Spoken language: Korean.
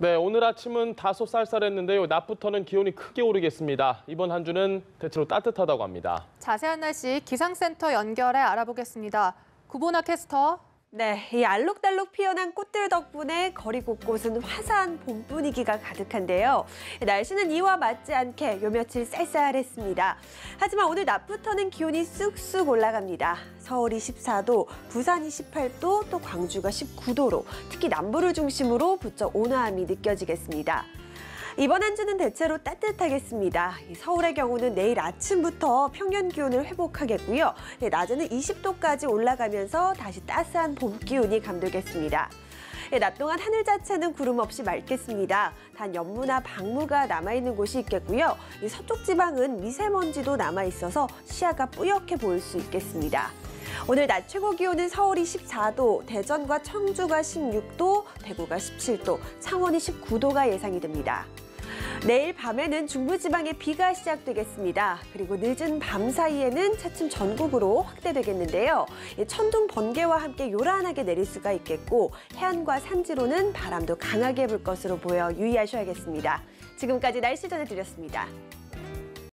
네, 오늘 아침은 다소 쌀쌀했는데요. 낮부터는 기온이 크게 오르겠습니다. 이번 한 주는 대체로 따뜻하다고 합니다. 자세한 날씨 기상센터 연결해 알아보겠습니다. 구보나 캐스터. 네, 이 알록달록 피어난 꽃들 덕분에 거리 곳곳은 화사한 봄 분위기가 가득한데요. 날씨는 이와 맞지 않게 요 며칠 쌀쌀했습니다. 하지만 오늘 낮부터는 기온이 쑥쑥 올라갑니다. 서울이 14도, 부산이 18도, 또 광주가 19도로 특히 남부를 중심으로 부쩍 온화함이 느껴지겠습니다. 이번 한 주는 대체로 따뜻하겠습니다. 이 서울의 경우는 내일 아침부터 평년 기온을 회복하겠고요. 네, 낮에는 20도까지 올라가면서 다시 따스한 봄 기운이 감돌겠습니다. 네, 낮 동안 하늘 자체는 구름 없이 맑겠습니다. 단 연무나 방무가 남아있는 곳이 있겠고요. 이 서쪽 지방은 미세먼지도 남아있어서 시야가 뿌옇게 보일 수 있겠습니다. 오늘 낮 최고 기온은 서울이 14도, 대전과 청주가 16도, 대구가 17도, 창원이 19도가 예상이 됩니다. 내일 밤에는 중부지방에 비가 시작되겠습니다. 그리고 늦은 밤 사이에는 차츰 전국으로 확대되겠는데요. 이 천둥 번개와 함께 요란하게 내릴 수가 있겠고 해안과 산지로는 바람도 강하게 불 것으로 보여 유의하셔야겠습니다. 지금까지 날씨 전해드렸습니다.